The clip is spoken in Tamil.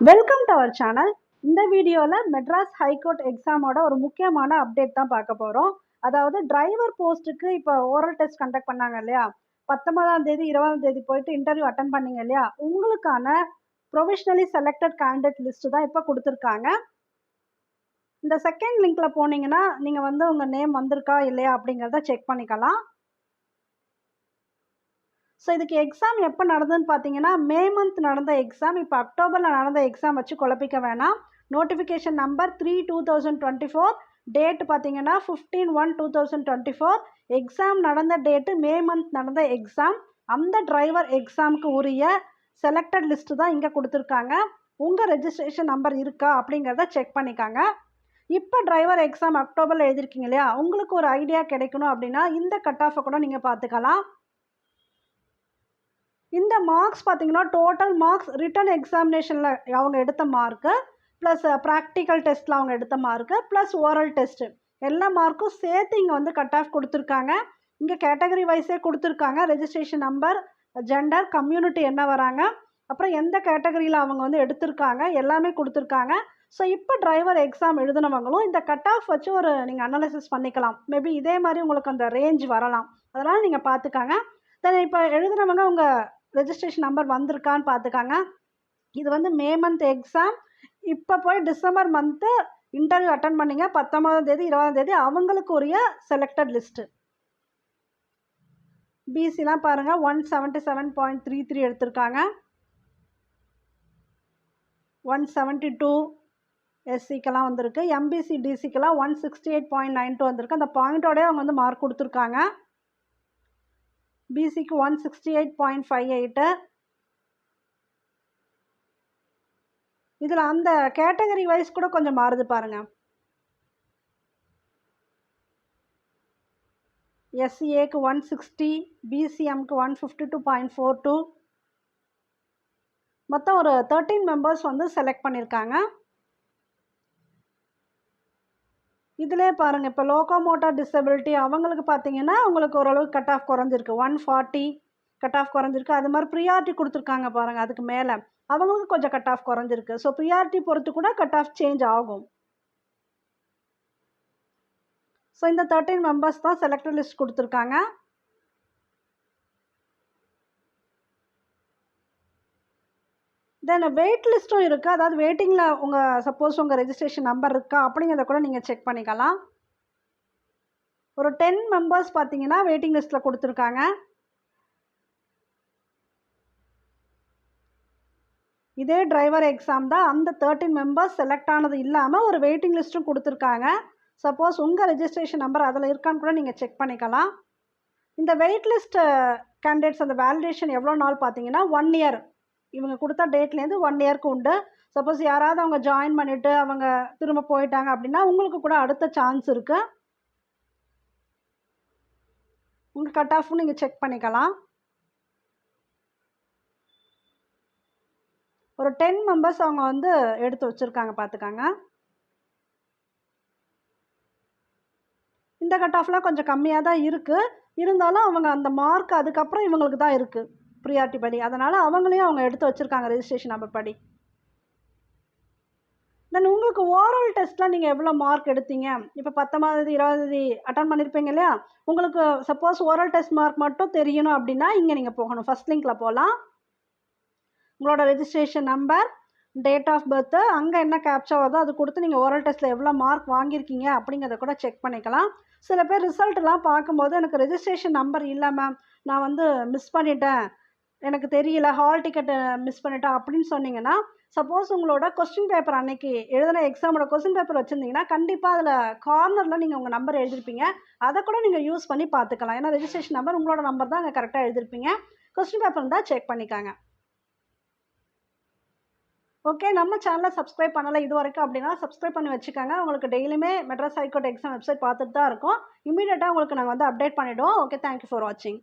வெல்கம் டு அவர் சேனல் இந்த வீடியோவில் மெட்ராஸ் ஹைகோர்ட் எக்ஸாமோட ஒரு முக்கியமான அப்டேட் தான் பார்க்க போகிறோம் அதாவது டிரைவர் போஸ்ட்டுக்கு இப்போ ஓரல் டெஸ்ட் கண்டக்ட் பண்ணாங்க இல்லையா? பத்தொன்பதாம் தேதி இருபதாம் தேதி போயிட்டு இன்டர்வியூ அட்டன் பண்ணீங்க இல்லையா? உங்களுக்கான ப்ரொவிஷ்னலி செலக்டட் கேண்டிடேட் லிஸ்ட்டு தான் இப்போ கொடுத்துருக்காங்க. இந்த செகண்ட் லிங்க்ல போனீங்கன்னா நீங்கள் வந்து உங்கள் நேம் வந்திருக்கா இல்லையா அப்படிங்கிறத செக் பண்ணிக்கலாம். ஸோ இதுக்கு எக்ஸாம் எப்போ நடந்ததுன்னு பார்த்தீங்கன்னா மே மந்த் நடந்த எக்ஸாம் இப்போ அக்டோபரில் நடந்த எக்ஸாம் வச்சு குழப்பிக்க வேணாம். Notification number three two thousand twenty four date பார்த்தீங்கன்னா fifteen one two thousand twenty four exam நடந்த டேட்டு மே மந்த் நடந்த எக்ஸாம் அந்த டிரைவர் எக்ஸாமுக்கு உரிய செலக்டட் லிஸ்ட்டு தான் இங்கே கொடுத்துருக்காங்க. உங்கள் ரெஜிஸ்ட்ரேஷன் நம்பர் இருக்கா அப்படிங்கிறத செக் பண்ணிக்காங்க. இப்போ டிரைவர் எக்ஸாம் அக்டோபரில் எழுதிருக்கீங்க இல்லையா? உங்களுக்கு ஒரு ஐடியா கிடைக்கணும் அப்படின்னா இந்த கட் ஆஃபை கூட நீங்கள் பார்த்துக்கலாம் இந்த மார்க்ஸ் பார்த்தீங்கன்னா டோட்டல் மார்க்ஸ் ரிட்டன் எக்ஸாமினேஷனில் அவங்க எடுத்த மார்க்கு ப்ளஸ் ப்ராக்டிக்கல் டெஸ்ட்டில் அவங்க எடுத்த மார்க்கு ப்ளஸ் ஓரல் டெஸ்ட்டு எல்லா மார்க்கும் சேர்த்து இங்கே வந்து கட் ஆஃப் கொடுத்துருக்காங்க. இங்கே கேட்டகரி வைஸே கொடுத்துருக்காங்க. ரெஜிஸ்ட்ரேஷன் நம்பர் ஜெண்டர் கம்யூனிட்டி என்ன வராங்க. அப்புறம் எந்த கேட்டகரியில் அவங்க வந்து எடுத்திருக்காங்க. எல்லாமே கொடுத்துருக்காங்க. ஸோ இப்போ டிரைவர் எக்ஸாம் எழுதினவங்களும் இந்த கட் ஆஃப் வச்சு ஒரு நீங்கள் அனாலிசிஸ் பண்ணிக்கலாம். மேபி இதே மாதிரி உங்களுக்கு அந்த ரேஞ்ச் வரலாம். அதனால் நீங்கள் பார்த்துக்காங்க. தென் இப்போ எழுதினவங்க உங்கள் ரெஜிஸ்ட்ரேஷன் நம்பர் வந்திருக்கான்னு பார்த்துக்காங்க. இது வந்து மே மந்த் எக்ஸாம் இப்போ போய் டிசம்பர் மந்த்து இன்டர்வியூ அட்டன் பண்ணீங்க. பத்தொம்பதாம் தேதி இருபதாம் தேதி அவங்களுக்கு உரிய செலக்டட் லிஸ்ட்டு பிசிலாம் பாருங்கள் one seventy seven point three three எடுத்திருக்காங்க. ஒன் செவன்ட்டி டூ எஸ்சிக்கெல்லாம் வந்திருக்கு. MBC டிசிக்கெல்லாம் one sixty eight point nine two வந்திருக்கு. அந்த பாயிண்டோடய அவங்க வந்து மார்க் கொடுத்துருக்காங்க. பிசிக்கு one sixty eight point five eight இதில் அந்த கேட்டகரி வைஸ் கூட கொஞ்சம் மாறுது பாருங்க. எஸ்சிஏக்கு one sixty பிசிஎம்க்கு one fifty two point four two மொத்தம் ஒரு தேர்ட்டீன் மெம்பர்ஸ் வந்து செலக்ட் பண்ணியிருக்காங்க இதிலே பாருங்கள் இப்போ லோகோமோட்டார் டிசபிலிட்டி அவங்களுக்கு பார்த்தீங்கன்னா உங்களுக்கு ஓரளவுக்கு கட் ஆஃப் குறைஞ்சிருக்கு. ஒன் ஃபார்ட்டி கட் ஆஃப் குறைஞ்சிருக்கு. அது மாதிரி ப்ரியாரிட்டி கொடுத்துருக்காங்க பாருங்கள் அதுக்கு மேலே. அவங்களுக்கு கொஞ்சம் கட் ஆஃப் குறைஞ்சிருக்கு. ஸோ ப்ரியாரிட்டி பொறுத்து கூட கட் ஆஃப் சேஞ்ச் ஆகும். ஸோ இந்த தேர்ட்டீன் மெம்பர்ஸ் தான் செலக்டர் லிஸ்ட் கொடுத்துருக்காங்க. தென் வெயிட் லிஸ்ட்டும் இருக்குது அதாவது வெயிட்டிங்கில் உங்கள் சப்போஸ் உங்கள் ரெஜிஸ்ட்ரேஷன் நம்பர் இருக்கா? அப்படிங்கிறத கூட நீங்கள் செக் பண்ணிக்கலாம். ஒரு டென் மெம்பர்ஸ் பார்த்தீங்கன்னா வெயிட்டிங் லிஸ்ட்டில் கொடுத்துருக்காங்க. இதே டிரைவர் எக்ஸாம் தான் அந்த தேர்ட்டின் மெம்பர்ஸ் செலக்ட் ஆனது இல்லாமல் ஒரு வெயிட்டிங் லிஸ்ட்டும் கொடுத்துருக்காங்க. சப்போஸ் உங்கள் ரெஜிஸ்ட்ரேஷன் நம்பர் அதில் இருக்கான்னு கூட நீங்கள் செக் பண்ணிக்கலாம். இந்த வெயிட் லிஸ்ட் கேண்டிடேட்ஸ் அந்த வேலிடேஷன் எவ்வளோ நாள் பார்த்தீங்கன்னா ஒன் இயர் இவங்க கொடுத்த டேட்லேருந்து ஒன் இயர்க்கு உண்டு. சப்போஸ் யாராவது அவங்க ஜாயின் பண்ணிவிட்டு அவங்க திரும்ப போயிட்டாங்க அப்படின்னா உங்களுக்கு கூட அடுத்த சான்ஸ் இருக்குது உங்கள் கட் ஆஃப் நீங்கள் செக் பண்ணிக்கலாம். ஒரு டென் மெம்பர்ஸ் அவங்க வந்து எடுத்து வச்சுருக்காங்க பார்த்துக்காங்க இந்த கட் ஆஃப்லாம் கொஞ்சம் கம்மியாக தான் இருக்குது இருந்தாலும் அவங்க அந்த மார்க் அதுக்கப்புறம் இவங்களுக்கு தான் இருக்குது ப்ரியாரிட்டி படி. அதனால் அவங்களையும் அவங்க எடுத்து வச்சுருக்காங்க ரெஜிஸ்ட்ரேஷன் நம்பர் படி. தென் உங்களுக்கு ஓரல் டெஸ்ட்டில் நீங்கள் எவ்வளோ மார்க் எடுத்தீங்க? இப்போ பத்தொம்பது இருபது அட்டன் பண்ணியிருப்பீங்க இல்லையா? உங்களுக்கு சப்போஸ் ஓரல் டெஸ்ட் மார்க் மட்டும் தெரியணும் அப்படின்னா இங்கே நீங்கள் போகணும். ஃபஸ்ட் லிங்கில் போகலாம் உங்களோட registration number date of birth அங்கே என்ன கேப்சா வருதோ அது கொடுத்து நீங்கள் ஓரல் டெஸ்ட்டில் எவ்வளோ மார்க் வாங்கியிருக்கீங்க அப்படிங்கிறத கூட செக் பண்ணிக்கலாம். சில பேர் ரிசல்ட்லாம் பார்க்கும்போது எனக்கு ரெஜிஸ்ட்ரேஷன் நம்பர் இல்லை மேம் நான் வந்து மிஸ் பண்ணிட்டேன். எனக்கு தெரியல ஹால் டிக்கெட்டை மிஸ் பண்ணிட்டேன் அப்படின்னு சொன்னீங்கன்னா சப்போஸ் உங்களோட கொஸ்டின் பேப்பர் அன்னைக்கு எழுதின எக்ஸாமோட கொஸ்டின் பேப்பர் வச்சுருந்தீங்கன்னா கண்டிப்பாக அதில் கார்னரில் நீங்கள் உங்கள் நம்பர் எழுதிருப்பீங்க. அதை கூட நீங்கள் யூஸ் பண்ணி பார்த்துக்கலாம். ஏன்னா ரெஜிஸ்ட்ரேஷன் நம்பர் உங்களோட நம்பர் தான் அங்கே கரெக்டாக எழுதிருப்பீங்க. கொஸ்டின் பேப்பர் இருந்தால் செக் பண்ணிக்காங்க. ஓகே நம்ம சேனலை சப்ஸ்கிரைப் பண்ணலை இது வரைக்கும் அப்படின்னா சப்ஸ்கிரைப் பண்ணி வச்சுக்கோங்க. உங்களுக்கு டெய்லியுமே மெட்ராஸ் ஹைகோர்ட் எக்ஸாம் வெப்சைட் பார்த்துட்டு தான் இருக்கும் இமீடியட்டாக உங்களுக்கு நாங்கள் வந்து அப்டேட் பண்ணிவிடுவோம் ஓகே தேங்க்யூ ஃபார் வாட்சிங்